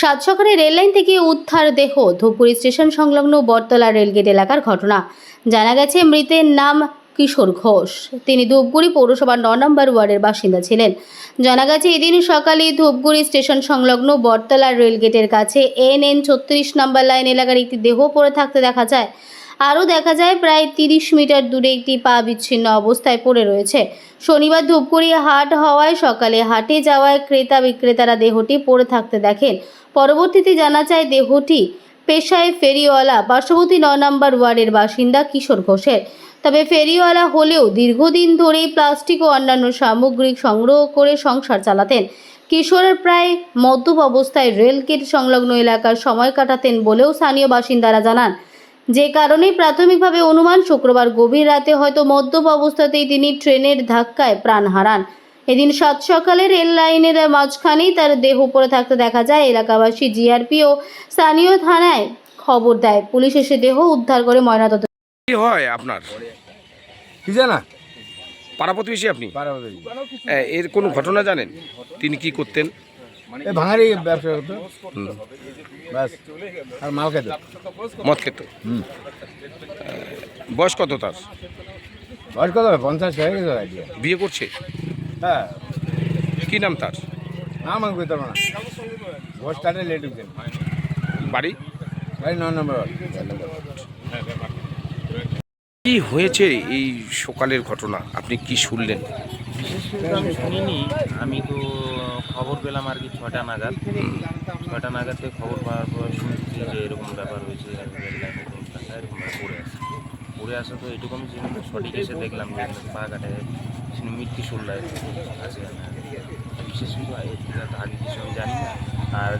সাত সকালে রেললাইন থেকে উদ্ধার দেহ ধূপগুড়ি স্টেশন সংলগ্ন বটতলা রেলগেট এলাকার ঘটনা। জানা গেছে, মৃতের নাম কিশোর ঘোষ। তিনি ধূপগুড়ি পৌরসভার ন নম্বর ওয়ার্ডের বাসিন্দা ছিলেন। জানা গেছে, এদিন সকালে ধূপগুড়ি স্টেশন সংলগ্ন বটতলা রেলগেটের কাছে এন এন ছত্রিশ নম্বর লাইন এলাকার একটি দেহ পড়ে থাকতে দেখা যায়। আরও দেখা যায় প্রায় তিরিশ মিটার দূরে একটি পা বিচ্ছিন্ন অবস্থায় পড়ে রয়েছে। শনিবার ধূপগুড়ি হাট হওয়ায় সকালে হাটে যাওয়ায় ক্রেতা বিক্রেতারা দেহটি পড়ে থাকতে দেখেন। পরবর্তীতে জানা যায় দেহটি পেশায় ফেরিওয়ালা, পার্শ্ববর্তী ন নম্বর ওয়ার্ডের বাসিন্দা কিশোর ঘোষের। তবে ফেরিওয়ালা হলেও দীর্ঘদিন ধরেই প্লাস্টিক ও অন্যান্য সামগ্রী সংগ্রহ করে সংসার চালাতেন। কিশোরের প্রায় মদ্যপ অবস্থায় রেলগেট সংলগ্ন এলাকার সময় কাটাতেন বলেও স্থানীয় বাসিন্দারা জানান। যে কারণে প্রাথমিকভাবে অনুমান শুক্রবার গভীর রাতে হয়তো মদ্যপ অবস্থাতেই তিনি ট্রেনের ধাক্কায় প্রাণ হারান। এদিন সাত সকালে রেল লাইনের মাঝখানেই তার দেহ পড়ে থাকতে দেখা যায়। এলাকাবাসী জিআরপি ও স্থানীয় থানায় খবর দেয়। পুলিশ এসে দেহ উদ্ধার করে ময়নাতদন্ত কি হয় আপনার? কি জানা? পাড়া প্রতিবেশী আপনি এর কোনো ঘটনা জানেন? তিনি কি করতেন? এই ভাঙারি ব্যবসা করতো। ব্যাস। আর মাল খেত। মদ খেত। হুম। বয়স কত তার? বয়স কত পঞ্চাশ হয়ে গেছে বিয়ে করছে? হ্যাঁ। কি নাম তার? নাম আমি কইতে পারব না। ঘোষ কাটে লেট হচ্ছে বাড়ি? ভাই ন নম্বর। কি হয়েছে এই সকালের ঘটনা? আপনি কি শুনলেন? বিশেষ করে আমি শুনিনি। আমি তো খবর পেলাম আর কি ছটা নাগাদ। ছটা নাগাদ থেকে খবর পাওয়ার পর শুনছি যে এরকম ব্যাপার হয়েছে, এরকম পড়ে আসে। পড়ে আসা তো এটুকু আমি চিনি না। সঠিক এসে দেখলাম যে পা কাটে মৃত্যু শুনলায় আছে। বিশেষ কিছু আগে কিছু আমি জানি না। আর